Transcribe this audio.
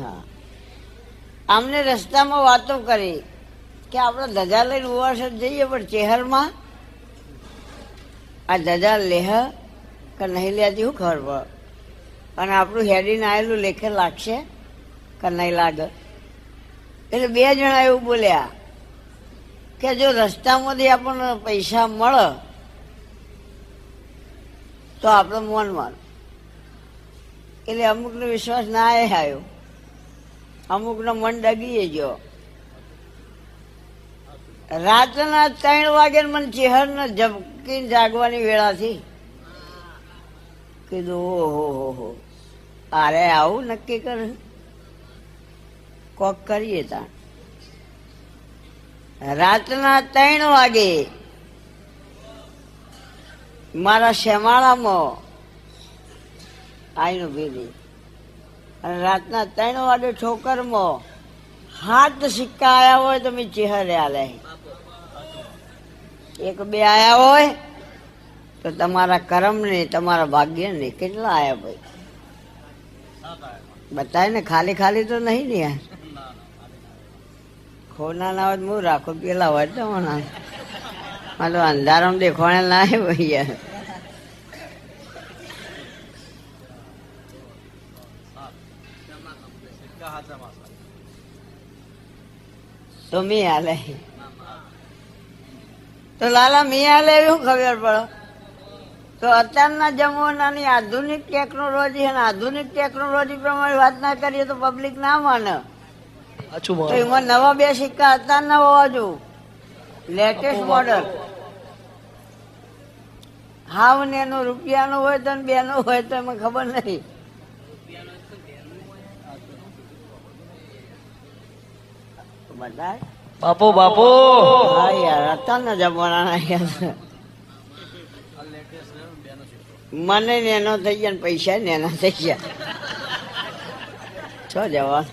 હા. આમને રસ્તામાં વાતો કરી કે આપણે ધજા લઈને ઉવાસર જઈએ, પણ ચેહરમાં આ ધજા લેહ કે નહીં લેતી શું ખબર પડે? અને આપણું હેડીને આવેલું લેખે લાગશે કે નહીં લાગે? એટલે બે જણા એવું બોલ્યા કે જો રસ્તામાંથી આપણને પૈસા મળે, તો આપણે મન માન. એટલે અમુકનો વિશ્વાસ ના આવ્યો. અમુકનો મન ડગીએ ગયો. રાતના ત્રણ વાગે મને ચેહર ને ઝબકી જાગવાની વેળાથી કીધું, ઓહો, હો હો. અરે આવું નક્કી કર કોક કરીએ તા રાતના ત્રણ વાગે મારા શેમાળામાં આઈનું અને રાતના ત્રણ વાગે ઠોકરમાં હાથ સિક્કા આવ્યા હોય તો મેં ચેહરે આલે. એક બે આયા હોય તો તમારા કર્મ ને તમારા ભાગ્ય ને કેટલા આયા ભાઈ? બતાય ને ખાલી ખાલી તો નહીં ને યાર. ખોના ના હોય હું રાખું, પેલા હોય તો મારો અંધારામાં દેખવાના ના ભાઈ યાર. તો મી હાલે. તો લાલા મી હાલે એવું ખબર પડો? તો અત્યારના જમાનાની આધુનિક ટેકનોલોજી અને આધુનિક ટેકનોલોજી પ્રમાણે વાત ના કરીએ તો પબ્લિક ના માને. તો એમાં નવા બે સિક્કા અત્યારના હોવા જો લેટેસ્ટ મોડલ હાવ ને એનું રૂપિયાનું હોય તો ને બેનો હોય તો એમાં ખબર નહીં. બધાય? બાપુ બાપુ! હા યાર અત્યારના જમાના યાર મને ને એનો થઈ ગયા ને પૈસા ને એના થઈ ગયા. છો જવાન?